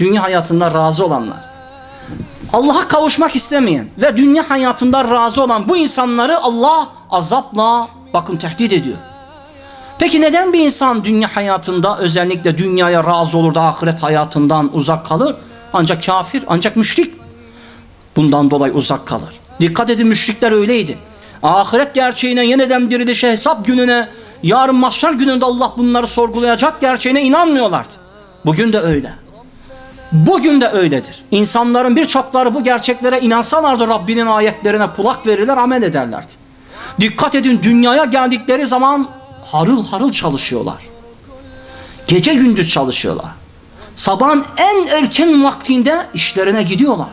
Dünya hayatında razı olanlar. Allah'a kavuşmak istemeyen ve dünya hayatında razı olan bu insanları Allah azapla bakın tehdit ediyor. Peki neden bir insan dünya hayatında özellikle dünyaya razı olur da ahiret hayatından uzak kalır? Ancak kafir, ancak müşrik bundan dolayı uzak kalır. Dikkat edin müşrikler öyleydi. Ahiret gerçeğine, yeniden dirilişe, hesap gününe, yarın mahşer gününde Allah bunları sorgulayacak gerçeğine inanmıyorlardı. Bugün de öyle. Bugün de öyledir. İnsanların birçokları bu gerçeklere inansalardı Rabbinin ayetlerine kulak verirler, amel ederlerdi. Dikkat edin dünyaya geldikleri zaman harıl harıl çalışıyorlar. Gece gündüz çalışıyorlar. Sabahın en erken vaktinde işlerine gidiyorlar.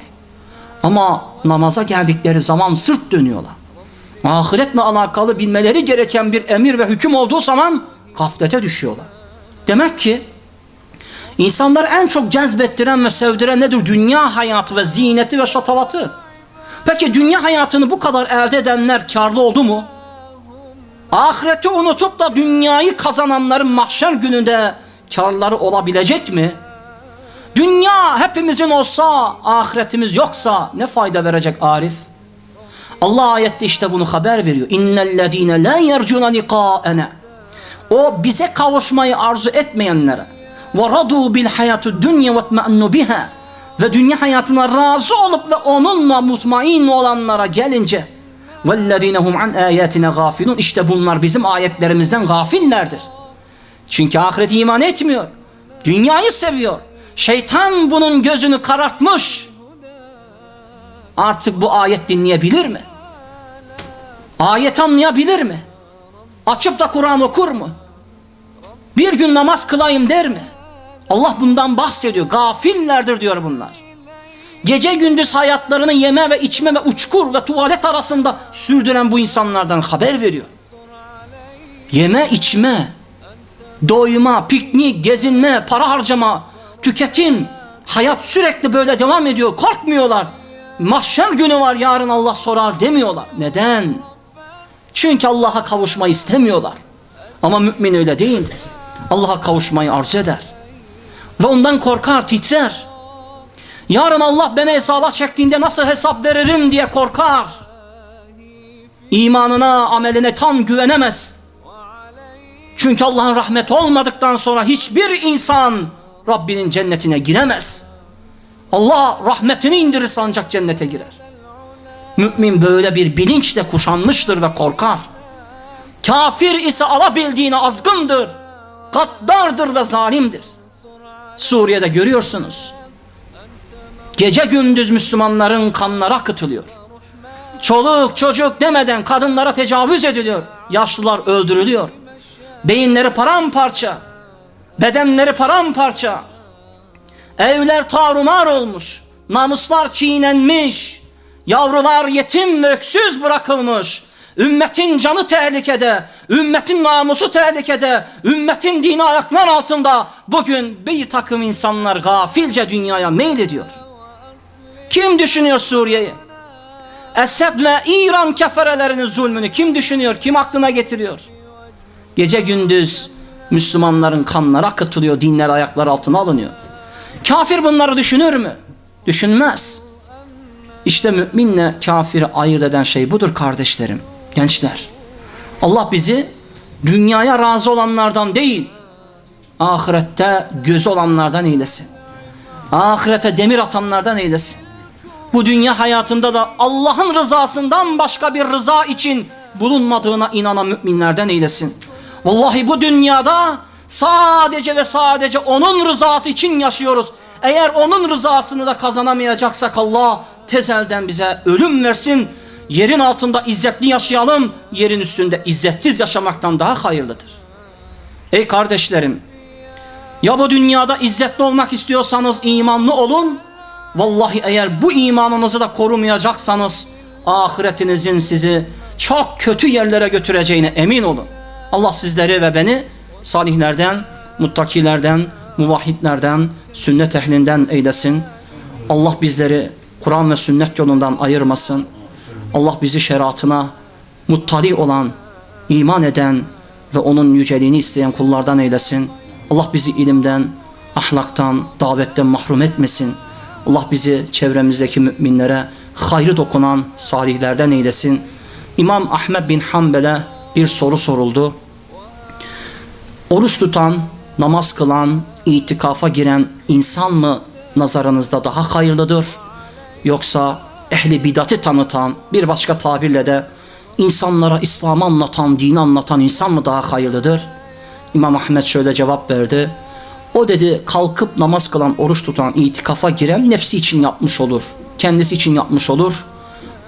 Ama namaza geldikleri zaman sırt dönüyorlar. Ahiretle alakalı bilmeleri gereken bir emir ve hüküm olduğu zaman gaflete düşüyorlar. Demek ki insanları en çok cezbettiren ve sevdiren nedir? Dünya hayatı ve ziyneti ve şatavatı. Peki dünya hayatını bu kadar elde edenler karlı oldu mu? Ahireti unutup da dünyayı kazananların mahşer gününde karları olabilecek mi? Dünya hepimizin olsa, ahiretimiz yoksa ne fayda verecek Arif? Allah ayette işte bunu haber veriyor. İnnellezîne la yercuna liqâ'ene. O bize kavuşmayı arzu etmeyenlere ve radu bil hayatü dünya ve tme'annu biha ve dünya hayatına razı olup ve onunla mutmain olanlara gelince وَالَّذ۪ينَ هُمْ عَنْ آيَاتِنَا غَافِلُونَ İşte bunlar bizim ayetlerimizden gafillerdir. Çünkü ahireti iman etmiyor. Dünyayı seviyor. Şeytan bunun gözünü karartmış. Artık bu ayet dinleyebilir mi? Ayet anlayabilir mi? Açıp da Kur'an okur mu? Bir gün namaz kılayım der mi? Allah bundan bahsediyor. Gafillerdir diyor bunlar. Gece gündüz hayatlarını yeme ve içme ve uçkur ve tuvalet arasında sürdüren bu insanlardan haber veriyor. Yeme, içme, doyma, piknik, gezinme, para harcama, tüketim, hayat sürekli böyle devam ediyor. Korkmuyorlar. Mahşer günü var yarın Allah sorar demiyorlar. Neden? Çünkü Allah'a kavuşmayı istemiyorlar. Ama mümin öyle değildir. Allah'a kavuşmayı arzu eder. Ve ondan korkar, titrer. Yarın Allah beni hesaba çektiğinde nasıl hesap veririm diye korkar. İmanına, ameline tam güvenemez. Çünkü Allah'ın rahmeti olmadıktan sonra hiçbir insan Rabbinin cennetine giremez. Allah rahmetini indirirse ancak cennete girer. Mümin böyle bir bilinçle kuşanmıştır ve korkar. Kafir ise alabildiğine azgındır, gaddardır ve zalimdir. Suriye'de görüyorsunuz. Gece gündüz Müslümanların kanları akıtılıyor. Çoluk çocuk demeden kadınlara tecavüz ediliyor. Yaşlılar öldürülüyor. Beyinleri paramparça. Bedenleri paramparça. Evler tarumar olmuş. Namuslar çiğnenmiş. Yavrular yetim ve öksüz bırakılmış. Ümmetin canı tehlikede, ümmetin namusu tehlikede, ümmetin dini ayaklar altında. Bugün bir takım insanlar gafilce dünyaya meylediyor. Kim düşünüyor Suriye'yi? Esed ve İran keferelerinin zulmünü kim düşünüyor? Kim aklına getiriyor? Gece gündüz Müslümanların kanları akıtılıyor, dinler ayaklar altına alınıyor. Kafir bunları düşünür mü? Düşünmez. İşte müminle kafiri ayırt eden şey budur kardeşlerim, gençler. Allah bizi dünyaya razı olanlardan değil, ahirette göz olanlardan eylesin. Ahirete demir atanlardan eylesin. Bu dünya hayatında da Allah'ın rızasından başka bir rıza için bulunmadığına inanan müminlerden eylesin. Vallahi bu dünyada sadece ve sadece onun rızası için yaşıyoruz. Eğer onun rızasını da kazanamayacaksak Allah tezelden bize ölüm versin. Yerin altında izzetli yaşayalım, yerin üstünde izzetsiz yaşamaktan daha hayırlıdır. Ey kardeşlerim, ya bu dünyada izzetli olmak istiyorsanız imanlı olun, Vallahi eğer bu imanınızı da korumayacaksanız ahiretinizin sizi çok kötü yerlere götüreceğine emin olun. Allah sizleri ve beni salihlerden, muttakilerden, muvahhidlerden, sünnet ehlinden eylesin. Allah bizleri Kur'an ve sünnet yolundan ayırmasın. Allah bizi şeriatına muttali olan, iman eden ve onun yüceliğini isteyen kullardan eylesin. Allah bizi ilimden, ahlaktan, davetten mahrum etmesin. Allah bizi çevremizdeki müminlere hayrı dokunan salihlerden eylesin. İmam Ahmed bin Hanbel'e bir soru soruldu. Oruç tutan, namaz kılan, itikafa giren insan mı nazarınızda daha hayırlıdır? Yoksa ehli bidatı tanıtan, bir başka tabirle de insanlara İslam'ı anlatan, dini anlatan insan mı daha hayırlıdır? İmam Ahmet şöyle cevap verdi. O dedi kalkıp namaz kılan, oruç tutan, itikafa giren nefsi için yapmış olur. Kendisi için yapmış olur.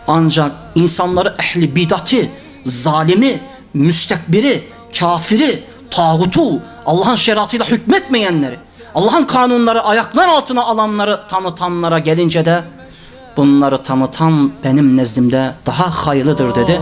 Ancak insanları ehli bidatı, zalimi, müstekbiri, kafiri, tağutu, Allah'ın şeriatıyla hükmetmeyenleri, Allah'ın kanunları ayaklar altına alanları tanıtanlara gelince de bunları tanıtan benim nezdimde daha hayırlıdır dedi.